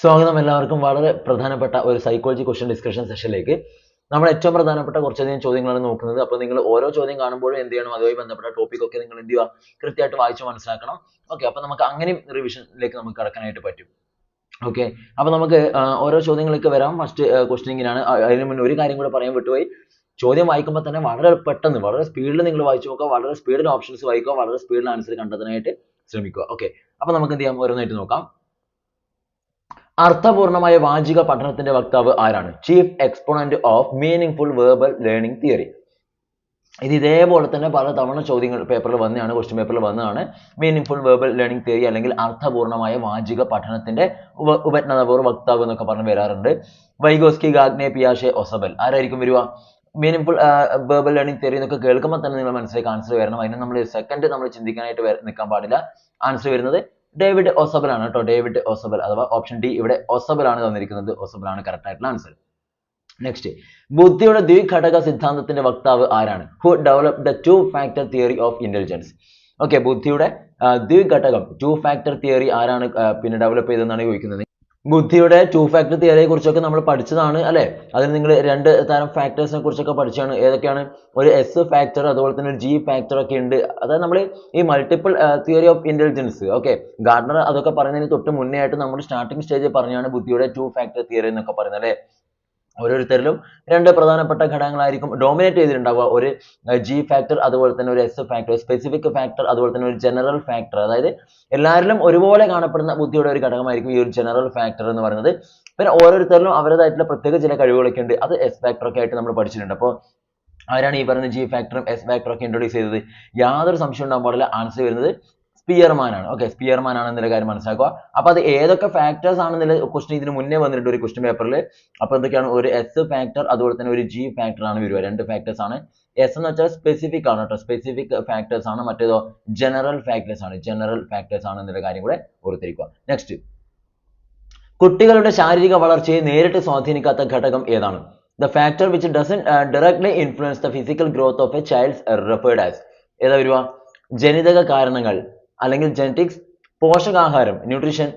സ്വാഗതം എല്ലാവർക്കും. വളരെ പ്രധാനപ്പെട്ട ഒരു സൈക്കോളജി ക്വസ്റ്റ്യൻ ഡിസ്കഷൻ സെഷനിലേക്ക് നമ്മൾ ഏറ്റവും പ്രധാനപ്പെട്ട കുറച്ചധികം ചോദ്യങ്ങളാണ് നോക്കുന്നത്. അപ്പോൾ നിങ്ങൾ ഓരോ ചോദ്യം കാണുമ്പോഴും എന്ത് ചെയ്യണം? അതുമായി ബന്ധപ്പെട്ട ടോപ്പിക് ഒക്കെ നിങ്ങൾ എന്ത് ചെയ്യുക? കൃത്യമായിട്ട് വായിച്ച് മനസ്സിലാക്കണം. ഓക്കെ അപ്പോൾ നമുക്ക് അങ്ങനെയും റിവിഷനിലേക്ക് നമുക്ക് കടക്കാനായിട്ട് പറ്റും. ഓക്കെ അപ്പോൾ നമുക്ക് ഓരോ ചോദ്യങ്ങളിലേക്ക് വരാം. ഫസ്റ്റ് ക്വസ്റ്റ്യനിങ്ങിനാണ് അതിന് മുന്നേ ഒരു കാര്യം കൂടെ പറയാൻ വിട്ടുപോയി. ചോദ്യം വായിക്കുമ്പോൾ തന്നെ വളരെ പെട്ടെന്ന് വളരെ സ്പീഡിൽ നിങ്ങൾ വായിച്ചു നോക്കുക. വളരെ സ്പീഡിൽ ഓപ്ഷൻസ് വായിക്കുക. വളരെ സ്പീഡിൽ ആൻസർ കണ്ടെത്താനായിട്ട് ശ്രമിക്കുക. ഓക്കെ അപ്പോൾ നമുക്ക് എന്ത് ചെയ്യാം? ഓരോന്നായിട്ട് നോക്കാം. അർത്ഥപൂർണമായ വാചിക പഠനത്തിന്റെ വക്താവ് ആരാണ്? Chief exponent of meaningful verbal learning theory ഇത് ഇതേപോലെ തന്നെ പല തവണ ചോദ്യങ്ങൾ പേപ്പറിൽ വന്നതാണ് ക്വസ്റ്റ്യൻ പേപ്പറിൽ വന്നതാണ്. Meaningful verbal learning theory അല്ലെങ്കിൽ അർത്ഥപൂർണമായ വാചിക പഠനത്തിന്റെ ഉപ ഉപജ്ഞാതാപൂർവ വക്താവ് എന്നൊക്കെ പറഞ്ഞ് വരാറുണ്ട്. വൈഗോസ്കി ഗാഗ്നെ പിയാഷെ ഒസബൽ. ആരായിരിക്കും വരിക? Meaningful verbal learning theory എന്നൊക്കെ കേൾക്കുമ്പോൾ തന്നെ നിങ്ങൾ മനസ്സിലേക്ക് ആൻസർ വരണം. അതിന് നമ്മൾ സെക്കൻഡ് നമ്മൾ ചിന്തിക്കാനായിട്ട് നിൽക്കാൻ പാടില്ല. ആൻസർ വരുന്നത് ഡേവിഡ് ഒസബൽ ആണ് കേട്ടോ. ഡേവിഡ് ഒസബൽ അഥവാ ഓപ്ഷൻ ഡി ഇവിടെ ഒസബൽ ആണ് തന്നിരിക്കുന്നത്. ഒസബൽ ആണ് കറക്റ്റ് ആയിട്ടുള്ള ആൻസർ നെക്സ്റ്റ് ബുദ്ധിയുടെ ദ്വിഘടക സിദ്ധാന്തത്തിന്റെ വക്താവ് ആരാണ്? Who develop the two factor theory of intelligence okay ബുദ്ധിയുടെ ദ്വിഘടകം ടു ഫാക്ടർ തിയറി ആരാണ് പിന്നെ ഡെവലപ്പ് ചെയ്തതെന്നാണ് ചോദിക്കുന്നത്. ബുദ്ധിയുടെ ടു ഫാക്ടർ തിയറിയെ കുറിച്ചൊക്കെ നമ്മൾ പഠിച്ചതാണ് അല്ലെ? അതിൽ നിങ്ങൾ രണ്ട് തരം ഫാക്ടേഴ്സിനെ കുറിച്ചൊക്കെ പഠിച്ചാണ്. ഏതൊക്കെയാണ്? ഒരു എസ് ഫാക്ടർ അതുപോലെ തന്നെ ഒരു ജി ഫാക്ടർ ഒക്കെ ഉണ്ട്. അതായത് നമ്മൾ ഈ multiple theory of intelligence okay Gardner അതൊക്കെ പറയുന്നതിന് തൊട്ട് മുന്നേ ആയിട്ട് നമ്മൾ സ്റ്റാർട്ടിംഗ് സ്റ്റേജിൽ പറഞ്ഞാണ് ബുദ്ധിയുടെ ടു ഫാക്ടർ തിയറി എന്നൊക്കെ പറയുന്നത് അല്ലെ? ഓരോരുത്തരിലും രണ്ട് പ്രധാനപ്പെട്ട ഘടകങ്ങളായിരിക്കും ഡോമിനേറ്റ് ചെയ്തിട്ടുണ്ടാവുക. ഒരു ജി ഫാക്ടർ അതുപോലെ തന്നെ ഒരു എസ് ഫാക്ടർ സ്പെസിഫിക് ഫാക്ടർ അതുപോലെ തന്നെ ഒരു ജനറൽ ഫാക്ടർ അതായത് എല്ലാവരിലും ഒരുപോലെ കാണപ്പെടുന്ന ബുദ്ധിയുടെ ഒരു ഘടകമായിരിക്കും ഈ ഒരു ജനറൽ ഫാക്ടർ എന്ന് പറയുന്നത്. പിന്നെ ഓരോരുത്തരിലും അവരുടേതായിട്ടുള്ള പ്രത്യേക ചില കഴിവുകളൊക്കെ ഉണ്ട്. അത് എസ് ഫാക്ടർ ഒക്കെ ആയിട്ട് നമ്മൾ പഠിച്ചിട്ടുണ്ട്. അപ്പോൾ ആരാണ് ഈ പറയുന്ന ജി ഫാക്ടറും എസ് ഫാക്ടറും ഒക്കെ ഇൻട്രൊഡ്യൂസ് ചെയ്തത്? യാതൊരു സംശയം ഉണ്ടാകാൻ പാടില്ല. ആൻസർ വരുന്നത് സ്പിയർമാൻ ആണ് ഓക്കെ സ്പിയർമാൻ ആണെന്നുള്ള കാര്യം മനസ്സിലാക്കുക. അപ്പൊ അത് ഏതൊക്കെ ഫാക്ടേഴ്സ് ആണെന്നുള്ള ക്വസ്റ്റൻ ഇതിന് മുന്നേ വന്നിട്ടുണ്ട് ഒരു ക്വസ്റ്റ്യൻ പേപ്പറിൽ അപ്പൊ എന്തൊക്കെയാണ്? ഒരു എസ് ഫാക്ടർ അതുപോലെ തന്നെ ഒരു ജി ഫാക്ടർ ആണ് വരിക. രണ്ട് ഫാക്ടേഴ്സ് ആണ്. എസ് എന്ന് വെച്ചാൽ സ്പെസിഫിക് ആണ് കേട്ടോ. സ്പെസിഫിക് ഫാക്ടേഴ്സ് ആണ്. മറ്റേതോ ജനറൽ ഫാക്ടേഴ്സ് ആണ്. ജനറൽ ഫാക്ടേഴ്സ് ആണ് എന്നുള്ള കാര്യം കൂടെ ഓർത്തിരിക്കുക. നെക്സ്റ്റ് കുട്ടികളുടെ ശാരീരിക വളർച്ചയെ നേരിട്ട് സ്വാധീനിക്കാത്ത ഘടകം ഏതാണ്? The factor which doesn't directly influence the physical growth of a child's referred as ഏതാ വരുക? ജനിതക കാരണങ്ങൾ. അല്ലെങ്കിൽ ജനറ്റിക്സ് പോഷകാഹാരം ന്യൂട്രീഷൻ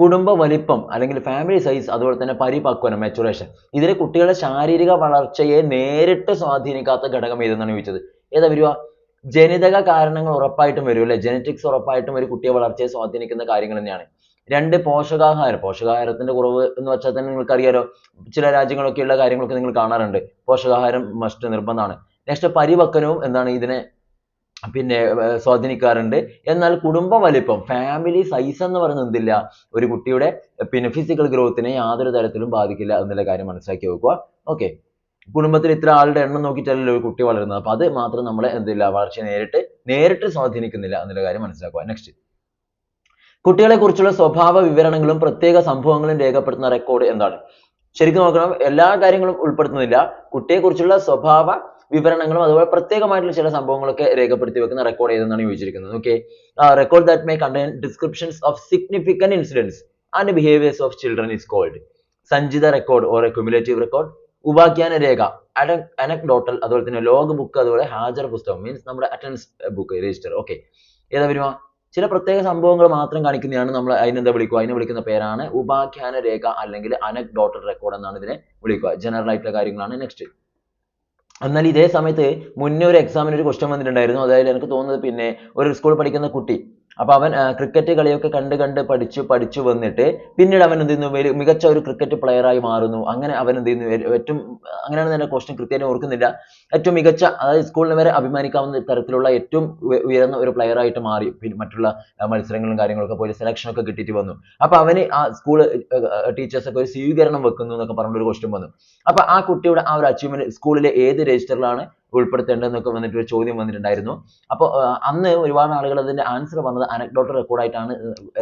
കുടുംബ വലിപ്പം അല്ലെങ്കിൽ ഫാമിലി സൈസ് അതുപോലെ തന്നെ പരിപക്വനം മെച്ചുറേഷൻ ഇതിൽ കുട്ടികളുടെ ശാരീരിക വളർച്ചയെ നേരിട്ട് സ്വാധീനിക്കാത്ത ഘടകം ഏതെന്നാണ് ചോദിച്ചത്? ഏതാ വരുക? ജനിതക കാരണങ്ങൾ ഉറപ്പായിട്ടും വരും അല്ലെ? ജനറ്റിക്സ് ഉറപ്പായിട്ടും ഒരു കുട്ടിയെ വളർച്ചയെ സ്വാധീനിക്കുന്ന കാര്യങ്ങൾ തന്നെയാണ്. രണ്ട് പോഷകാഹാരം. പോഷകാഹാരത്തിന്റെ കുറവ് എന്ന് വെച്ചാൽ തന്നെ നിങ്ങൾക്ക് അറിയാലോ ചില രാജ്യങ്ങളൊക്കെയുള്ള കാര്യങ്ങളൊക്കെ നിങ്ങൾ കാണാറുണ്ട്. പോഷകാഹാരം മസ്റ്റ് നിർബന്ധമാണ്. നെക്സ്റ്റ് പരിപക്വനവും എന്താണ് ഇതിനെ പിന്നെ സ്വാധീനിക്കാറുണ്ട്. എന്നാൽ കുടുംബ വലിപ്പം ഫാമിലി സൈസ് എന്ന് പറയുന്നത് എന്തില്ല? ഒരു കുട്ടിയുടെ പിന്നെ ഫിസിക്കൽ ഗ്രോത്തിനെ യാതൊരു തരത്തിലും ബാധിക്കില്ല എന്നുള്ള കാര്യം മനസ്സിലാക്കി വെക്കുക. ഓക്കെ കുടുംബത്തിൽ ഇത്ര ആളുടെ എണ്ണം നോക്കിയിട്ടല്ലല്ലോ ഒരു കുട്ടി വളരുന്നത്. അപ്പൊ അത് മാത്രം നമ്മളെ എന്തില്ല വളർച്ചയെ നേരിട്ട് നേരിട്ട് സ്വാധീനിക്കുന്നില്ല എന്നുള്ള കാര്യം മനസ്സിലാക്കുക. നെക്സ്റ്റ് കുട്ടികളെ കുറിച്ചുള്ള സ്വഭാവ വിവരണങ്ങളും പ്രത്യേക സംഭവങ്ങളും രേഖപ്പെടുത്തുന്ന റെക്കോർഡ് എന്താണ്? ശരിക്കും നോക്കണം എല്ലാ കാര്യങ്ങളും ഉൾപ്പെടുത്തുന്നില്ല. കുട്ടിയെക്കുറിച്ചുള്ള സ്വഭാവ വിവരണങ്ങളും അതുപോലെ പ്രത്യേകമായിട്ടുള്ള ചില സംഭവങ്ങളൊക്കെ രേഖപ്പെടുത്തി വെക്കുന്ന റെക്കോർഡ് ചെയ്തെന്നാണ് ചോദിച്ചിരിക്കുന്നത്. Okay record that may contain descriptions of significant incidents and behaviours of children is called സഞ്ചിത record or a cumulative record ഉപാഖ്യാന രേഖ അനക്ഡോട്ടൽ അതുപോലെ തന്നെ ലോഗ് ബുക്ക് അതുപോലെ ഹാജർ പുസ്തകം മീൻസ് നമ്മുടെ അറ്റൻഡൻസ് ബുക്ക് രജിസ്റ്റർ ഓക്കെ ഏതാ വരുക ചില പ്രത്യേക സംഭവങ്ങൾ മാത്രം കാണിക്കുന്നതാണ് നമ്മൾ അതിനെന്താ വിളിക്കുക? അതിനെ വിളിക്കുന്ന പേരാണ് ഉപാഖ്യാന രേഖ അല്ലെങ്കിൽ anecdotal റെക്കോർഡ് എന്നാണ് ഇതിനെ വിളിക്കുക. ജനറൽ ആയിട്ടുള്ള കാര്യങ്ങളാണ് നെക്സ്റ്റ് എന്നാൽ ഇതേ സമയത്ത് മുന്നേ ഒരു എക്സാമിന് ഒരു ക്വസ്റ്റ്യൻ വന്നിട്ടുണ്ടായിരുന്നു. അതായത് എനിക്ക് തോന്നുന്നത് പിന്നെ ഒരു സ്കൂളിൽ പഠിക്കുന്ന കുട്ടി അപ്പൊ അവൻ ക്രിക്കറ്റ് കളിയൊക്കെ കണ്ട് കണ്ട് പഠിച്ചു പഠിച്ചു വന്നിട്ട് പിന്നീട് അവൻ എന്ത് ചെയ്യുന്നു? മികച്ച ഒരു ക്രിക്കറ്റ് പ്ലെയറായി മാറുന്നു. അങ്ങനെ അവൻ എന്ത് ചെയ്യുന്നു? ഏറ്റവും അങ്ങനെയാണ് എന്റെ ക്വസ്റ്റ്യൻ കൃത്യമായി ഓർക്കുന്നില്ല. ഏറ്റവും മികച്ച അതായത് സ്കൂളിന് വരെ അഭിമാനിക്കാവുന്ന തരത്തിലുള്ള ഏറ്റവും ഉയർന്ന ഒരു പ്ലെയർ ആയിട്ട് മാറി. പിന്നെ മറ്റുള്ള മത്സരങ്ങളും കാര്യങ്ങളൊക്കെ പോയി സെലക്ഷൻ ഒക്കെ കിട്ടിയിട്ട് വന്നു. അപ്പൊ അവന് ആ സ്കൂൾ ടീച്ചേഴ്സ് ഒക്കെ ഒരു സ്വീകരണം വെക്കുന്നു എന്നൊക്കെ പറഞ്ഞിട്ട് ഒരു ക്വസ്റ്റ്യൻ വന്നു. അപ്പൊ ആ കുട്ടിയുടെ ആ ഒരു അച്ചീവ്മെന്റ് സ്കൂളിലെ ഏത് രജിസ്റ്ററിലാണ് ഉൾപ്പെടുത്തേണ്ടതെന്നൊക്കെ വന്നിട്ട് ഒരു ചോദ്യം വന്നിട്ടുണ്ടായിരുന്നു. അപ്പോൾ അന്ന് ഒരുപാട് ആളുകൾ അതിന്റെ ആൻസർ വന്നത് അനക്ഡോട്ടൽ റെക്കോർഡ് ആയിട്ടാണ്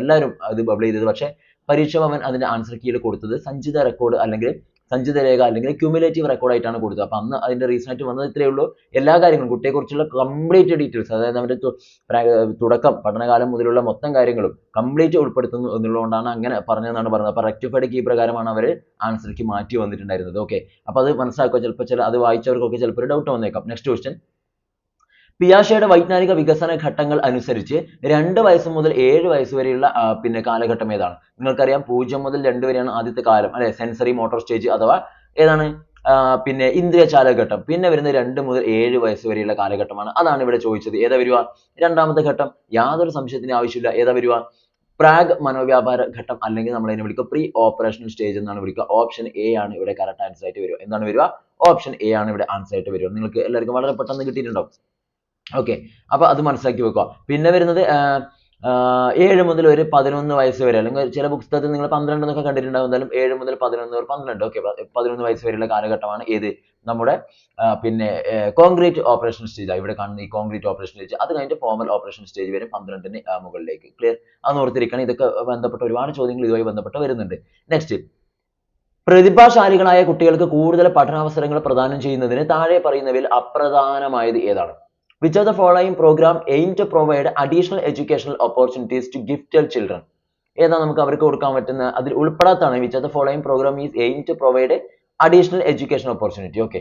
എല്ലാവരും അത് ബബിൾ ചെയ്തത്. പക്ഷേ പരീക്ഷ ഭവൻ അതിന്റെ ആൻസർ കീയിൽ കൊടുത്തത്. സഞ്ചിത റെക്കോർഡ് അല്ലെങ്കിൽ സഞ്ചിത രേഖ അല്ലെങ്കിൽ cumulative റെക്കോർഡ് ആയിട്ടാണ് കൊടുത്തത്. അപ്പൊ അന്ന് അതിന്റെ റീസൺ ആയിട്ട് വന്നത് ഇത്രയേ ഉള്ളൂ. എല്ലാ കാര്യങ്ങളും കുട്ടിയെക്കുറിച്ചുള്ള കംപ്ലീറ്റ് ഡീറ്റെയിൽസ് അതായത് അവന്റെ തുടക്കം പഠനകാലം മുതലുള്ള മൊത്തം കാര്യങ്ങളും കംപ്ലീറ്റ് ഉൾപ്പെടുത്തുന്നു എന്നുള്ളതുകൊണ്ടാണ് അങ്ങനെ പറഞ്ഞതെന്നാണ് പറഞ്ഞത്. അപ്പോൾ റെക്ടിഫൈഡ് കീ പ്രകാരമാണ് അവർ ആൻസർക്ക് മാറ്റി വന്നിട്ടുണ്ടായിരുന്നത്. ഓക്കെ അപ്പോൾ അത് മനസ്സിലാക്കുക. ചിലപ്പോൾ ചില അത് വായിച്ചവർക്കൊക്കെ ചിലപ്പോൾ ഒരു ഡൗട്ട് വന്നേക്കാം. നെക്സ്റ്റ് ക്വസ്റ്റ്യൻ പിയാഷയുടെ വൈജ്ഞാനിക വികസന ഘട്ടങ്ങൾ അനുസരിച്ച് രണ്ട് വയസ്സ് മുതൽ ഏഴ് വയസ്സ് വരെയുള്ള ആഹ് പിന്നെ കാലഘട്ടം ഏതാണ്? നിങ്ങൾക്കറിയാം പൂജ്യം മുതൽ രണ്ട് വരെയാണ് ആദ്യത്തെ കാലം അല്ലേ? സെൻസറി മോട്ടോർ സ്റ്റേജ് അഥവാ ഏതാണ്? ആഹ് പിന്നെ ഇന്ദ്രിയ ചാലഘട്ടം പിന്നെ വരുന്നത് രണ്ട് മുതൽ ഏഴ് വയസ്സ് വരെയുള്ള കാലഘട്ടമാണ്. അതാണ് ഇവിടെ ചോദിച്ചത്. ഏതാ വരിക? രണ്ടാമത്തെ ഘട്ടം. യാതൊരു സംശയത്തിന് ആവശ്യമില്ല. ഏതാ വരിക? പ്രാഗ് മനോവ്യാപാര ഘട്ടം അല്ലെങ്കിൽ നമ്മൾ അതിനെ വിളിക്കുക പ്രീ ഓപ്പറേഷണൽ സ്റ്റേജ് എന്നാണ് വിളിക്കുക. ഓപ്ഷൻ എ ആണ് ഇവിടെ correct answer ആയിട്ട് വരിക. എന്താണ് വരിക? ഓപ്ഷൻ എ ആണ് ഇവിടെ answer ആയിട്ട് വരിക. നിങ്ങൾക്ക് എല്ലാവർക്കും വളരെ പെട്ടെന്ന് കിട്ടിയിട്ടുണ്ടാവും. ഓക്കെ അപ്പൊ അത് മനസ്സിലാക്കി വെക്കുക. പിന്നെ വരുന്നത് ഏഴ് മുതൽ ഒരു പതിനൊന്ന് വയസ്സ് വരെ അല്ലെങ്കിൽ ചില പുസ്തകത്തിൽ നിങ്ങൾ പന്ത്രണ്ട് എന്നൊക്കെ കണ്ടിട്ടുണ്ടാവും. എന്തായാലും ഏഴ് മുതൽ പതിനൊന്ന് ഒരു പന്ത്രണ്ട്. ഓക്കെ പതിനൊന്ന് വയസ്സ് വരെയുള്ള കാലഘട്ടമാണ് ഏത്? നമ്മുടെ പിന്നെ കോൺക്രീറ്റ് ഓപ്പറേഷൻ സ്റ്റേജ് ഇവിടെ കാണുന്ന ഈ കോൺക്രീറ്റ് ഓപ്പറേഷൻ സ്റ്റേജ് അത് കഴിഞ്ഞിട്ട് ഫോമൽ ഓപ്പറേഷൻ സ്റ്റേജ് വരെ പന്ത്രണ്ടിന് മുകളിലേക്ക്. ക്ലിയർ അത് ഓർത്തിരിക്കണം. ഇതൊക്കെ ബന്ധപ്പെട്ട ഒരുപാട് ചോദ്യങ്ങൾ ഇതുമായി ബന്ധപ്പെട്ട് വരുന്നുണ്ട്. നെക്സ്റ്റ് പ്രതിഭാശാലികളായ കുട്ടികൾക്ക് കൂടുതൽ പഠനാവസരങ്ങൾ പ്രദാനം ചെയ്യുന്നതിന് താഴെ പറയുന്നവയിൽ അപ്രധാനമായത് ഏതാണ്? Which of the following programme aim to provide additional educational opportunities to gifted children ഏതാ നമുക്ക് അവർക്ക് കൊടുക്കാൻ പറ്റുന്ന? അതിൽ ഉൾപ്പെടാത്താണ്. Which of the following programme is aim to provide additional education opportunity okay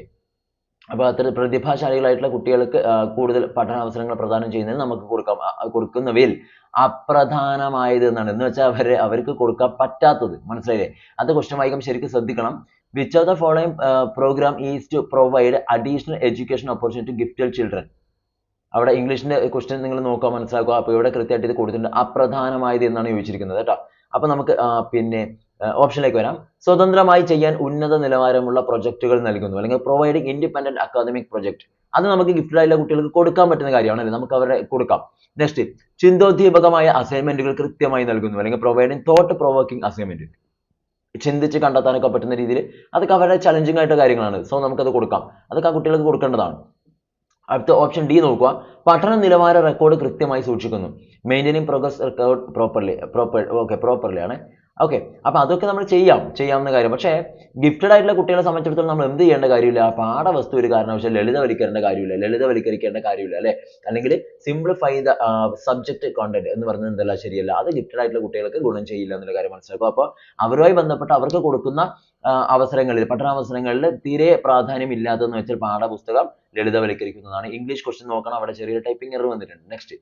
അപ്പോൾ അത്ര പ്രതിഭാശാലികളായിട്ടുള്ള കുട്ടികൾക്ക് കൂടുതൽ പഠനാവസരങ്ങൾ പ്രദാനം ചെയ്യുന്നതിന് നമുക്ക് കൊടുക്കാം കൊടുക്കുന്നവയിൽ അപ്രധാനമായത് എന്നാണ്. എന്ന് വെച്ചാൽ അവരെ അവർക്ക് കൊടുക്കാൻ പറ്റാത്തത്. മനസ്സിലായില്ലേ? അത് ക്വസ്റ്റ്യൻ വായിക്കുമ്പോൾ ശരിക്കും ശ്രദ്ധിക്കണം. Which of the following programme is to provide additional education opportunity gifted children അവിടെ ഇംഗ്ലീഷിന്റെ ക്വസ്റ്റ്യൻ നിങ്ങൾ നോക്കുക മനസ്സിലാക്കുക. അപ്പോൾ ഇവിടെ കൃത്യമായിട്ട് ഇത് കൊടുത്തിട്ടുണ്ട്. അപ്രധാനമായത് എന്നാണ് ചോദിച്ചിരിക്കുന്നത് കേട്ടോ. അപ്പൊ നമുക്ക് പിന്നെ ഓപ്ഷനിലേക്ക് വരാം. സ്വതന്ത്രമായി ചെയ്യാൻ ഉന്നത നിലവാരമുള്ള പ്രൊജക്റ്റുകൾ നൽകുന്നു. അല്ലെങ്കിൽ പ്രൊവൈഡിങ് ഇൻഡിപെൻഡന്റ് അക്കാദമിക് പ്രൊജക്ട് അത് നമുക്ക് ഗിഫ്റ്റഡ് ആയിട്ടുള്ള കുട്ടികൾക്ക് കൊടുക്കാൻ പറ്റുന്ന കാര്യമാണല്ലേ നമുക്ക് അവരെ കൊടുക്കാം. നെക്സ്റ്റ് ചിന്തോദ്ദീപകമായ അസൈൻമെന്റുകൾ കൃത്യമായി നൽകുന്നു. അല്ലെങ്കിൽ പ്രൊവൈഡിങ് തോട്ട് പ്രൊവോക്കിംഗ് അസൈൻമെന്റ് ചിന്തിച്ച് കണ്ടെത്താനൊക്കെ പറ്റുന്ന രീതിയിൽ അതൊക്കെ അവരുടെ ചലഞ്ചിങ് ആയിട്ട് കാര്യങ്ങളാണ്. സോ നമുക്കത് കൊടുക്കാം. അതൊക്കെ ആ കുട്ടികൾക്ക് കൊടുക്കേണ്ടതാണ്. അടുത്ത ഓപ്ഷൻ ഡി നോക്കുക. പഠന നിലവാര റെക്കോർഡ് കൃത്യമായി സൂക്ഷിക്കുന്നു. Maintaining progress record properly proper okay properly ആണ്. ഓക്കെ അപ്പോൾ അതൊക്കെ നമ്മൾ ചെയ്യാം ചെയ്യാവുന്ന കാര്യം. പക്ഷേ ഗിഫ്റ്റഡ് ആയിട്ടുള്ള കുട്ടികളെ സംബന്ധിച്ചിടത്തോളം നമ്മൾ എന്ത് ചെയ്യേണ്ട കാര്യമില്ല? പാഠവസ്തു ഒരു കാരണവശാലും ലളിതവൽക്കരിക്കേണ്ട കാര്യമില്ല. ലളിതവൽക്കരിക്കേണ്ട കാര്യമില്ല അല്ലേ? അല്ലെങ്കിൽ സിംപ്ലിഫൈ ദ സബ്ജക്ട് കോണ്ടന്റ് എന്ന് പറയുന്നത് എന്തല്ല ശരിയല്ല. അത് ഗിഫ്റ്റഡ് ആയിട്ടുള്ള കുട്ടികൾക്ക് ഗുണം ചെയ്യില്ല എന്നുള്ള കാര്യം മനസ്സിലാക്കും അപ്പോൾ അവരുമായി ബന്ധപ്പെട്ട് അവർക്ക് കൊടുക്കുന്ന അവസരങ്ങളിൽ പഠനാവസരങ്ങളിൽ തീരെ പ്രാധാന്യം ഇല്ലാത്തതെന്ന് വെച്ചാൽ പാഠപുസ്തകം ലളിതവൽക്കരിക്കുന്നതാണ്. ഇംഗ്ലീഷ് ക്വസ്റ്റ്യൻ നോക്കണം. അവിടെ ചെറിയ ടൈപ്പിംഗ് എറർ വന്നിട്ടുണ്ട്. നെക്സ്റ്റ്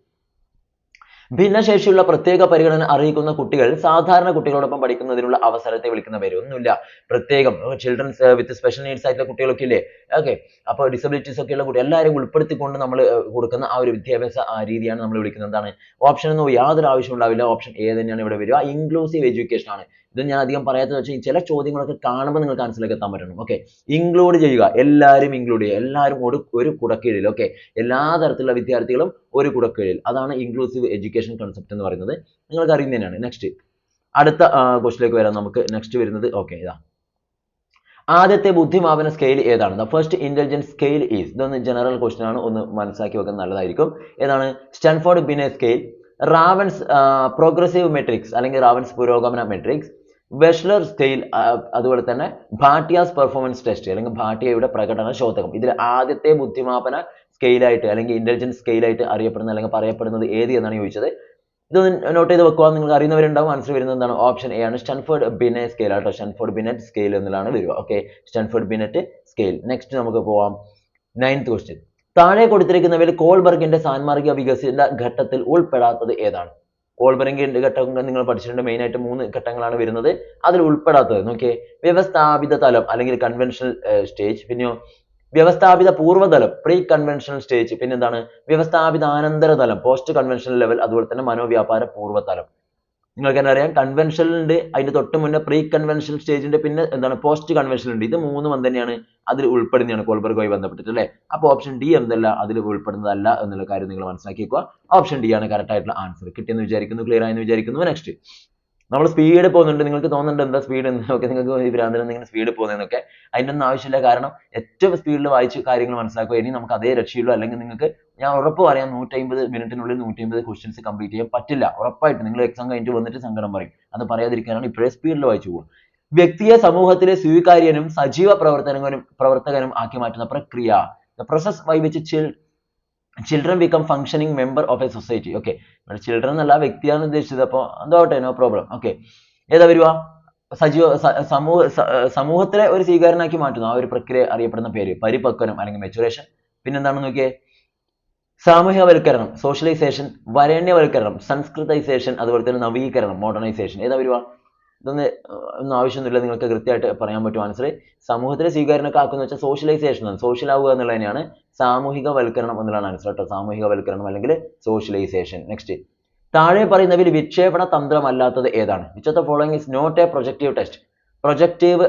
ഭിന്നശേഷിയുള്ള പ്രത്യേക പരിഗണന അറിയിക്കുന്ന കുട്ടികൾ സാധാരണ കുട്ടികളോടൊപ്പം പഠിക്കുന്നതിനുള്ള അവസരത്തെ വിളിക്കുന്ന പേര് ഒന്നുമില്ല പ്രത്യേകം ചിൽഡ്രൻസ് വിത്ത് സ്പെഷ്യൽ നീഡ്സ് ആയിട്ടുള്ള കുട്ടികളൊക്കെ ഇല്ലേ? ഓക്കെ അപ്പോൾ ഡിസബിലിറ്റീസ് ഒക്കെ ഉള്ള കുട്ടി എല്ലാവരും ഉൾപ്പെടുത്തിക്കൊണ്ട് നമ്മൾ കൊടുക്കുന്ന ആ ഒരു വിദ്യാഭ്യാസ രീതിയാണ് നമ്മൾ വിളിക്കുന്നത് എന്താണ് ഓപ്ഷൻ ഒന്നും യാതൊരു ആവശ്യം ഉണ്ടാവില്ല. ഓപ്ഷൻ ഏ തന്നെയാണ് ഇവിടെ വരിക. ഇൻക്ലൂസീവ് എഡ്യൂക്കേഷൻ ആണ്. ഇത് ഞാൻ അധികം പറയാത്തത് വെച്ചാൽ ചില ചോദ്യങ്ങളൊക്കെ കാണുമ്പോൾ നിങ്ങൾക്ക് ആൻസറിലേക്ക് എത്താൻ പറ്റണം. ഓക്കെ ഇൻക്ലൂഡ് ചെയ്യുക. എല്ലാവരും ഇൻക്ലൂഡ് ചെയ്യുക. എല്ലാവരും ഒരു ഒരു കുടക്കീഴിൽ. ഓക്കെ എല്ലാ തരത്തിലുള്ള വിദ്യാർത്ഥികളും ഒരു കുടക്കീഴിൽ. അതാണ് ഇൻക്ലൂസീവ് എഡ്യൂക്കേഷൻ കൺസെപ്റ്റ് എന്ന് പറയുന്നത്. നിങ്ങൾക്ക് അറിയുന്നത് തന്നെയാണ് നെക്സ്റ്റ് അടുത്ത ക്വസ്റ്റിലേക്ക് വരാം നമുക്ക്. നെക്സ്റ്റ് വരുന്നത് ഓക്കെ ഇതാ. ആദ്യത്തെ ബുദ്ധിമാപന സ്കെയിൽ ഏതാണ്? The first intelligence scale is ഇതൊന്ന് ജനറൽ ക്വസ്റ്റ്യൻ ആണ്. ഒന്ന് മനസ്സിലാക്കി വെക്കാൻ നല്ലതായിരിക്കും. ഏതാണ്? Stanford Binet scale Raven's progressive matrices അല്ലെങ്കിൽ റാവൻസ് പുരോഗമന മെട്രിക്സ് വെഷ്ലർ സ്കെയിൽ അതുപോലെ തന്നെ ഭാട്ടിയാസ് പെർഫോമൻസ് ടെസ്റ്റ് അല്ലെങ്കിൽ ഭാട്ടിയയുടെ പ്രകടന ശോധകം. ഇതിൽ ആദ്യത്തെ ബുദ്ധിമാപന സ്കെയിലായിട്ട് അല്ലെങ്കിൽ ഇന്റലിജൻസ് സ്കെയിലായിട്ട് അറിയപ്പെടുന്ന അല്ലെങ്കിൽ പറയപ്പെടുന്നത് ഏത് എന്നാണ് ചോദിച്ചത്. ഇത് നോട്ട് ചെയ്ത് വെക്കുക നിങ്ങൾ അറിയുന്നവരുണ്ടാവും. ആൻസർ വരുന്നത് എന്താണ്? ഓപ്ഷൻ എ ആണ്. സ്റ്റൻഫോർഡ് ബിനെ സ്കെയിൽ ആട്ടോ. സ്റ്റൻഫോർഡ് ബിനറ്റ് സ്കെയിൽ എന്നുള്ളതാണ് വരിക. Okay Stanford Binet scale next നമുക്ക് പോവാം. നയൻത് ക്വസ്റ്റ്യൻ താഴെ കൊടുത്തിരിക്കുന്നവയിൽ കോൾബർഗിന്റെ സാൻമാർഗിക വികസിത ഘട്ടത്തിൽ ഉൾപ്പെടാത്തത് ഏതാണ്? കോൾബർഗിന്റെ ഘട്ടം നിങ്ങൾ പഠിച്ചിട്ടുണ്ട്. മെയിൻ ആയിട്ട് മൂന്ന് ഘട്ടങ്ങളാണ് വരുന്നത്. അതിൽ ഉൾപ്പെടാത്തത്. നോക്കിയേ വ്യവസ്ഥാപിത തലം അല്ലെങ്കിൽ കൺവെൻഷണൽ സ്റ്റേജ് പിന്നെയോ വ്യവസ്ഥാപിത പൂർവതലം പ്രീ കൺവെൻഷണൽ സ്റ്റേജ് പിന്നെന്താണ്? വ്യവസ്ഥാപിത അനന്തര തലം പോസ്റ്റ് കൺവെൻഷണൽ ലെവൽ അതുപോലെ തന്നെ മനോവ്യാപാര പൂർവതലം. നിങ്ങൾക്ക് തന്നെ അറിയാം? കൺവെൻഷണൽ ഉണ്ട്. അതിന്റെ തൊട്ട് മുന്നേ പ്രീ കൺവെൻഷണൽ സ്റ്റേജിന്റെ പിന്നെ എന്താണ്? പോസ്റ്റ് കൺവെൻഷണൽ ഉണ്ട്. ഇത് മൂന്നും എന്ത് തന്നെയാണ് അതിൽ ഉൾപ്പെടുന്നതാണ് കോൾബർഗുമായി ബന്ധപ്പെട്ടിട്ട് അല്ലേ? അപ്പോൾ ഓപ്ഷൻ ഡി എന്തല്ല? അതിൽ ഉൾപ്പെടുന്നതല്ല എന്നുള്ള കാര്യം നിങ്ങൾ മനസ്സിലാക്കി വെക്കുക ഓപ്ഷൻ ഡി ആണ് കറക്റ്റ് ആയിട്ടുള്ള ആൻസർ കിട്ടിയെന്ന് വിചാരിക്കുന്നു ക്ലിയർ ആയെന്ന് വിചാരിക്കുന്നു. നെക്സ്റ്റ് നമ്മൾ സ്പീഡ് പോകുന്നുണ്ട് നിങ്ങൾക്ക് തോന്നുന്നുണ്ട് എന്താ സ്പീഡ് എന്നൊക്കെ നിങ്ങൾക്ക് ഈ ഭ്രാന്തൻ നിങ്ങൾ സ്പീഡ് പോകുന്നതെന്നൊക്കെ അതിന്റെ ഒന്നും ആവശ്യമില്ല. കാരണം ഏറ്റവും സ്പീഡിൽ വായിച്ച് കാര്യങ്ങൾ മനസ്സിലാക്കുക. ഇനി നമുക്ക് അതേ രക്ഷയുള്ളൂ. അല്ലെങ്കിൽ നിങ്ങൾക്ക് ഞാൻ ഉറപ്പ് പറയാം നൂറ്റമ്പത് മിനിറ്റിനുള്ളിൽ നൂറ്റമ്പത് ക്വസ്റ്റ്യൻസ് കംപ്ലീറ്റ് ചെയ്യാൻ പറ്റില്ല. ഉറപ്പായിട്ട് നിങ്ങൾ എക്സാം കഴിഞ്ഞിട്ട് വന്നിട്ട് സങ്കടം പറയും. അത് പറയാതിരിക്കാനാണ് ഇപ്പോഴേ സ്പീഡിൽ വായിച്ചു പോകുക വ്യക്തിയെ സമൂഹത്തിലെ സ്വീകാര്യനും സജീവ പ്രവർത്തനങ്ങളും പ്രവർത്തകനും ആക്കി മാറ്റുന്ന പ്രക്രിയ. The process by which children become functioning member of a society okay ഇവിടെ ചിൽഡ്രൻ എന്നല്ല വ്യക്തിയാണ് ഉദ്ദേശിച്ചത്. അപ്പോൾ എന്തോട്ടെ നോ പ്രോബ്ലം ഓക്കെ ഏതാ വരുക? സജീവ സമൂഹ സമൂഹത്തിലെ ഒരു സ്വീകാരനാക്കി മാറ്റുന്നു. ആ ഒരു പ്രക്രിയ അറിയപ്പെടുന്ന പേര് പരിപക്വനം അല്ലെങ്കിൽ മെച്ചുറേഷൻ പിന്നെന്താണ് നോക്കിയേ? സാമൂഹ്യവൽക്കരണം സോഷ്യലൈസേഷൻ വരേണ്യവൽക്കരണം സംസ്കൃതൈസേഷൻ അതുപോലെ തന്നെ നവീകരണം മോഡേണൈസേഷൻ ഏതാ വരുക? ഇതൊന്നും ഒന്നും ആവശ്യമൊന്നുമില്ല നിങ്ങൾക്ക് കൃത്യമായിട്ട് പറയാൻ പറ്റും ആൻസർ സമൂഹത്തിലെ സ്വീകാരണമൊക്കെ ആക്കുന്ന വെച്ചാൽ സോഷ്യലൈസേഷൻ ആണ് സോഷ്യൽ ആവുക എന്നുള്ളത് തന്നെയാണ് സാമൂഹികവൽക്കരണം എന്നുള്ളതാണ് ആൻസർ കേട്ടോ. സാമൂഹികവൽക്കരണം അല്ലെങ്കിൽ സോഷ്യലൈസേഷൻ നെക്സ്റ്റ് താഴെ പറയുന്നവയിൽ വിക്ഷേപണ തന്ത്രമല്ലാത്തത് ഏതാണ്? Which of the following is not a projective test projective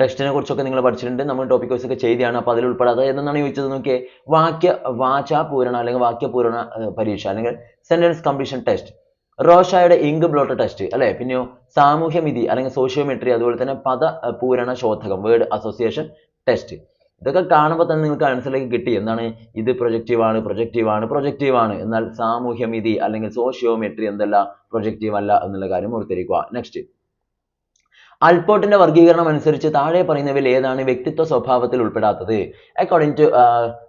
ടെസ്റ്റിനെ കുറിച്ചൊക്കെ നിങ്ങൾ പഠിച്ചിട്ടുണ്ട്. നമ്മൾ ടോപ്പിക് വൈസ് ഒക്കെ ചെയ്തതാണ്. അപ്പോൾ അതിൽ ഉൾപ്പെടാതെ എന്നാണ് ചോദിച്ചത് നോക്കിയേ? വാക്യ വാചാപൂരണ അല്ലെങ്കിൽ വാക്യപൂരണ പരീക്ഷ അല്ലെങ്കിൽ സെന്റൻസ് കംപ്ലീഷൻ ടെസ്റ്റ് റോഷായുടെ ഇങ്ക് ബ്ലോട്ട് ടെസ്റ്റ് അല്ലെ? പിന്നെയോ സാമൂഹ്യമിതി അല്ലെങ്കിൽ സോഷ്യോമെട്രി അതുപോലെ തന്നെ പദ പൂരണ ശോധകം വേർഡ് അസോസിയേഷൻ ടെസ്റ്റ് ഇതൊക്കെ കാണുമ്പോൾ തന്നെ നിങ്ങൾക്ക് മനസ്സിലേക്ക് കിട്ടി. എന്താണ്? ഇത് പ്രൊജക്റ്റീവ് ആണ് പ്രൊജക്റ്റീവ് ആണ് ആണ്. എന്നാൽ സാമൂഹ്യമിതി അല്ലെങ്കിൽ സോഷ്യോമെട്രി എന്തല്ല? പ്രൊജക്റ്റീവ് അല്ല എന്നുള്ള കാര്യം ഓർത്തിരിക്കുക. നെക്സ്റ്റ് അൽപോർട്ടിന്റെ വർഗീകരണം അനുസരിച്ച് താഴെ പറയുന്നവയിൽ ഏതാണ് വ്യക്തിത്വ സ്വഭാവത്തിൽ ഉൾപ്പെടാത്തത്? According to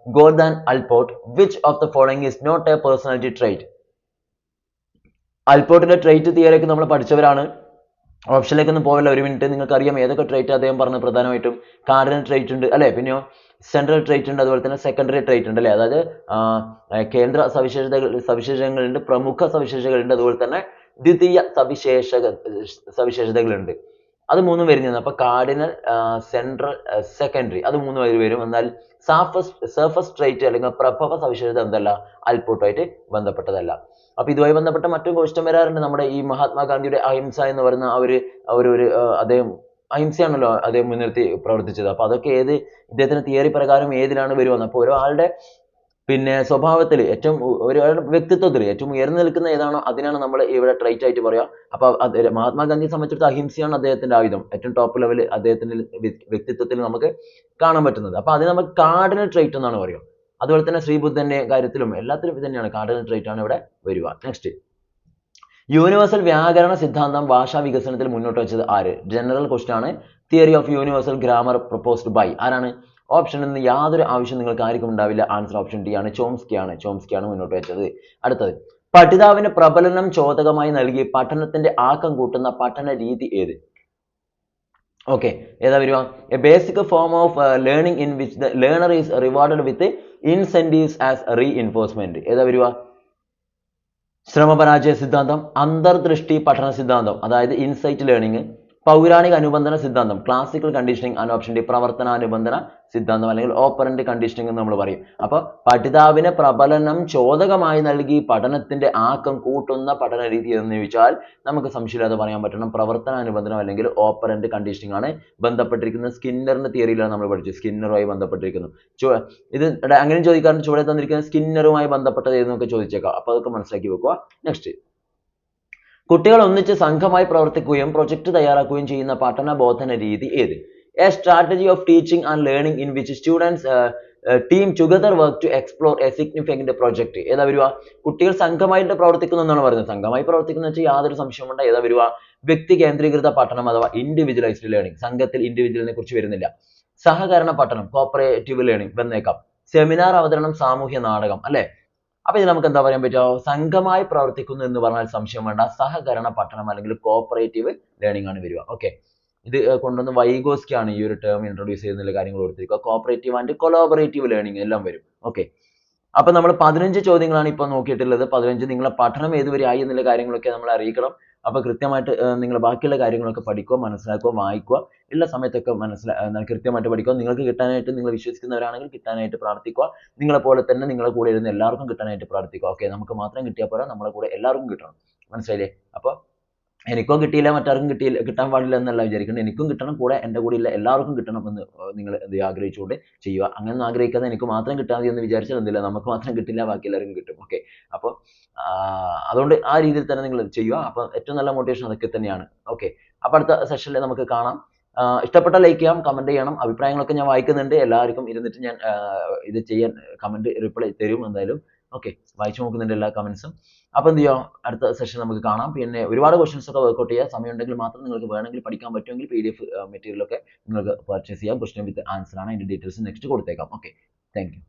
Gordon Allport which of the following is not a personality trait അൽപോർട്ടിന്റെ trait theory ഒക്കെ നമ്മൾ പഠിച്ചവരാണ്. ഓപ്ഷനിലേക്ക് ഒന്നും പോകല്ല ഒരു മിനിറ്റ് നിങ്ങൾക്കറിയാം ഏതൊക്കെ ട്രേറ്റ് അദ്ദേഹം പറഞ്ഞത് പ്രധാനമായിട്ടും. കാർഡിനൽ ട്രേറ്റ് ഉണ്ട് അല്ലേ? പിന്നെയോ സെൻട്രൽ ട്രേറ്റ് ഉണ്ട് അതുപോലെ തന്നെ സെക്കൻഡറി ട്രേറ്റ് ഉണ്ട് അല്ലേ? അതായത് കേന്ദ്ര സവിശേഷതകൾ സവിശേഷതകളുണ്ട് പ്രമുഖ സവിശേഷതകളുണ്ട് അതുപോലെ തന്നെ ദ്വിതീയ സവിശേഷ സവിശേഷതകളുണ്ട്. അത് മൂന്നും വരുന്നതാണ് അപ്പൊ കാർഡിനൽ സെൻട്രൽ സെക്കൻഡറി അത് മൂന്ന് പേര് വരും. എന്നാൽ സർഫസ് സർഫസ് ട്രൈറ്റ് അല്ലെങ്കിൽ പ്രഭവ സവിശേഷത എന്തല്ല? അൽപോട്ടുമായിട്ട് ബന്ധപ്പെട്ടതല്ല. അപ്പൊ ഇതുമായി ബന്ധപ്പെട്ട മറ്റൊരു ക്വസ്റ്റ്യൻ വരാറുണ്ട്. നമ്മുടെ ഈ മഹാത്മാഗാന്ധിയുടെ അഹിംസ എന്ന് പറയുന്ന ആ ഒരു ഒരു അദ്ദേഹം അഹിംസയാണല്ലോ അദ്ദേഹം മുൻനിർത്തി പ്രവർത്തിച്ചത്. അപ്പൊ അതൊക്കെ ഏത് ഇദ്ദേഹത്തിന്റെ തിയറി പ്രകാരം ഏതിലാണ് വരുവാന്ന് അപ്പൊ ഒരാളുടെ പിന്നെ സ്വഭാവത്തിൽ ഏറ്റവും ഒരു വ്യക്തിത്വത്തിൽ ഏറ്റവും ഉയർന്നു നിൽക്കുന്ന ഏതാണോ അതിനാണ് നമ്മൾ ഇവിടെ ട്രൈറ്റ് ആയിട്ട് പറയുക അപ്പോൾ മഹാത്മാഗാന്ധിയെ സംബന്ധിച്ചിടത്തോളം അഹിംസയാണ് അദ്ദേഹത്തിന്റെ ആയുധം. ഏറ്റവും ടോപ്പ് ലെവൽ അദ്ദേഹത്തിന്റെ വ്യക്തിത്വത്തിൽ നമുക്ക് കാണാൻ പറ്റുന്നത്. അപ്പോൾ അത് നമുക്ക് കാർഡിനൽ ട്രൈറ്റ് എന്നാണ് പറയുക. അതുപോലെ തന്നെ ശ്രീബുദ്ധന്റെ കാര്യത്തിലും എല്ലാത്തിലും തന്നെയാണ്. കാർഡിനൽ ട്രൈറ്റ് ആണ് ഇവിടെ വരിക. നെക്സ്റ്റ് യൂണിവേഴ്സൽ വ്യാകരണ സിദ്ധാന്തം ഭാഷാ വികസനത്തിൽ മുന്നോട്ട് വെച്ചത് ആര്? ജനറൽ ക്വസ്റ്റ്യൻ ആണ്. Theory of universal grammar proposed by ആരാണ്? ഓപ്ഷൻ നിന്ന് യാതൊരു ആവശ്യം നിങ്ങൾക്ക് ആർക്കും ഉണ്ടാവില്ല. ആൻസർ ഓപ്ഷൻ ഡി ആണ്. ചോംസ്കി ആണ് ചോംസ്കി ആണ് മുന്നോട്ട് വെച്ചത്. അടുത്തത്. പഠിതാവിന് പ്രബലനം ചോദകമായി നൽകി പഠനത്തിന്റെ ആക്കം കൂട്ടുന്ന പഠന രീതി ഏത്? ഓക്കെ ഏതാ വരുക? A basic form of learning in which the learner is rewarded with incentives as reinforcement ഏതാ വരുക? ശ്രമപരാജയ സിദ്ധാന്തം അന്തർദൃഷ്ടി പഠന സിദ്ധാന്തം. അതായത് ഇൻസൈറ്റ് ലേണിംഗ് പൗരാണിക അനുബന്ധന സിദ്ധാന്തം ക്ലാസിക്കൽ കണ്ടീഷനിങ് ഡി പ്രവർത്തനാനുബന്ധന സിദ്ധാന്തം അല്ലെങ്കിൽ ഓപ്പറന്റ് കണ്ടീഷനിങ് എന്ന് നമ്മൾ പറയും. അപ്പൊ പഠിതാവിന് പ്രബലനം ചോദകമായി നൽകി പഠനത്തിന്റെ ആക്കം കൂട്ടുന്ന പഠന രീതി എന്ന് ചോദിച്ചാൽ നമുക്ക് സംശയമില്ലാതെ പറയാൻ പറ്റണം. പ്രവർത്തനാനുബന്ധനം അല്ലെങ്കിൽ ഓപ്പറന്റ് കണ്ടീഷനിങ് ആണ് ബന്ധപ്പെട്ടിരിക്കുന്നത്. സ്കിന്നറിന്റെ തിയറിയിലാണ് നമ്മൾ പഠിച്ചത്. സ്കിന്നറുമായി ബന്ധപ്പെട്ടിരിക്കുന്നു. ഇത് അങ്ങനെ ചോദിക്കാറുണ്ട്. ചുവടെ തന്നിരിക്കുന്ന സ്കിന്നറുമായി ബന്ധപ്പെട്ടത് ഏതെന്നൊക്കെ ചോദിച്ചേക്കാം. അപ്പൊ അതൊക്കെ മനസ്സിലാക്കി വെക്കുക നെക്സ്റ്റ് കുട്ടികൾ ഒന്നിച്ച് സംഘമായി പ്രവർത്തിക്കുകയും പ്രൊജക്ട് തയ്യാറാക്കുകയും ചെയ്യുന്ന പഠന ബോധന രീതി ഏത്? A strategy of teaching and learning in which students team together work to explore a significant project ഏതാ വരുക? കുട്ടികൾ സംഘമായിട്ട് പ്രവർത്തിക്കുന്നു എന്നാണ് പറയുന്നത്. സംഘമായി പ്രവർത്തിക്കുന്ന വെച്ചാൽ യാതൊരു സംശയമുണ്ട് ഏതാ വരുക? വ്യക്തി കേന്ദ്രീകൃത പഠനം അഥവാ ഇൻഡിവിജ്വലൈസ്ഡ് ലേണിംഗ് സംഘത്തിൽ ഇൻഡിവിജ്വലിനെ കുറിച്ച് വരുന്നില്ല. സഹകരണ പഠനം കോപ്പറേറ്റീവ് ലേണിംഗ് വന്നേക്കാം. സെമിനാർ അവതരണം സാമൂഹ്യ നാടകം അല്ലെ? അപ്പൊ ഇത് നമുക്ക് എന്താ പറയാൻ പറ്റുക? സംഘമായി പ്രവർത്തിക്കുന്നു എന്ന് പറഞ്ഞാൽ സംശയം വേണ്ട. സഹകരണ പഠനം അല്ലെങ്കിൽ കോപ്പറേറ്റീവ് ലേണിംഗ് ആണ് വരിക. ഓക്കെ ഇത് കൊണ്ടുവന്ന് വൈഗോസ്കി ആണ് ഈ ഒരു ടേം ഇൻട്രൊഡ്യൂസ് ചെയ്യുന്ന കാര്യങ്ങൾ കൊടുത്തിരിക്കുക കോപ്പറേറ്റീവ് ആൻഡ് കൊളാബറേറ്റീവ് ലേണിംഗ് എല്ലാം വരും. ഓക്കെ അപ്പൊ നമ്മൾ പതിനഞ്ച് ചോദ്യങ്ങളാണ് ഇപ്പൊ നോക്കിയിട്ടുള്ളത്. പതിനഞ്ച് നിങ്ങളെ പഠനം ഏതുവരെ ആയി എന്നുള്ള കാര്യങ്ങളൊക്കെ നമ്മൾ അറിയിക്കണം. അപ്പൊ കൃത്യമായിട്ട് നിങ്ങൾ ബാക്കിയുള്ള കാര്യങ്ങളൊക്കെ പഠിക്കുക മനസ്സിലാക്കുക വായിക്കുക. ഉള്ള സമയത്തൊക്കെ മനസ്സിലാ കൃത്യമായിട്ട് പഠിക്കുക. നിങ്ങൾക്ക് കിട്ടാനായിട്ട് നിങ്ങൾ വിശ്വസിക്കുന്നവരാണെങ്കിൽ കിട്ടാനായിട്ട് പ്രാർത്ഥിക്കുക. നിങ്ങളെ പോലെ തന്നെ നിങ്ങളെ കൂടെ ഇരുന്ന് എല്ലാവർക്കും കിട്ടാനായിട്ട് പ്രാർത്ഥിക്കുക. ഓക്കെ നമുക്ക് മാത്രം കിട്ടിയാൽ പോരാ നമ്മളെ കൂടെ എല്ലാവർക്കും കിട്ടണം. മനസ്സിലായില്ലേ? അപ്പൊ എനിക്കോ കിട്ടിയില്ല മറ്റാർക്കും കിട്ടിയില്ല കിട്ടാൻ പാടില്ല എന്നല്ല വിചാരിക്കുന്നത്. എനിക്കും കിട്ടണം കൂടെ എന്റെ കൂടെ ഇല്ല എല്ലാവർക്കും കിട്ടണം എന്ന് നിങ്ങൾ എന്ത് ആഗ്രഹിച്ചുകൊണ്ട് ചെയ്യുക. അങ്ങനെ ആഗ്രഹിക്കാതെ എനിക്ക് മാത്രം കിട്ടാൻ മതി എന്ന് വിചാരിച്ചാൽ എന്തില്ല നമുക്ക് മാത്രം കിട്ടില്ല ബാക്കി എല്ലാവർക്കും കിട്ടും. ഓക്കെ അപ്പോൾ അതുകൊണ്ട് ആ രീതിയിൽ തന്നെ നിങ്ങൾ ചെയ്യുക. അപ്പോൾ ഏറ്റവും നല്ല മോട്ടിവേഷൻ അതൊക്കെ തന്നെയാണ്. ഓക്കെ അപ്പോൾ അടുത്ത സെഷനിൽ നമുക്ക് കാണാം. ഇഷ്ടപ്പെട്ട ലൈക്ക് ചെയ്യാം കമന്റ് ചെയ്യണം. അഭിപ്രായങ്ങളൊക്കെ ഞാൻ വായിക്കുന്നുണ്ട്. എല്ലാവർക്കും ഇരുന്നിട്ട് ഞാൻ ഇത് ചെയ്യാൻ കമന്റ് റിപ്ലൈ തരും എന്തായാലും. ഓക്കെ വായിച്ചു നോക്കുന്നുണ്ട് എല്ലാ കമന്റ്സും അപ്പോൾ എന്ത് ചെയ്യാം? അടുത്ത സെഷൻ നമുക്ക് കാണാം. പിന്നെ ഒരുപാട് ക്വസ്റ്റ്യൻസ് ഒക്കെ വർക്കൗട്ട് ചെയ്യാം. സമയം ഉണ്ടെങ്കിൽ മാത്രം നിങ്ങൾക്ക് വേണമെങ്കിൽ പഠിക്കാൻ പറ്റുമെങ്കിൽ പി ഡി എഫ് നിങ്ങൾക്ക് പർച്ചേസ് ചെയ്യാം. ക്വസ്റ്റൻ വിത്ത് ആൻസർ ആണ്. അതിന്റെ ഡീറ്റെയിൽസ് നെക്സ്റ്റ് കൊടുത്തേക്കാം. Okay thank you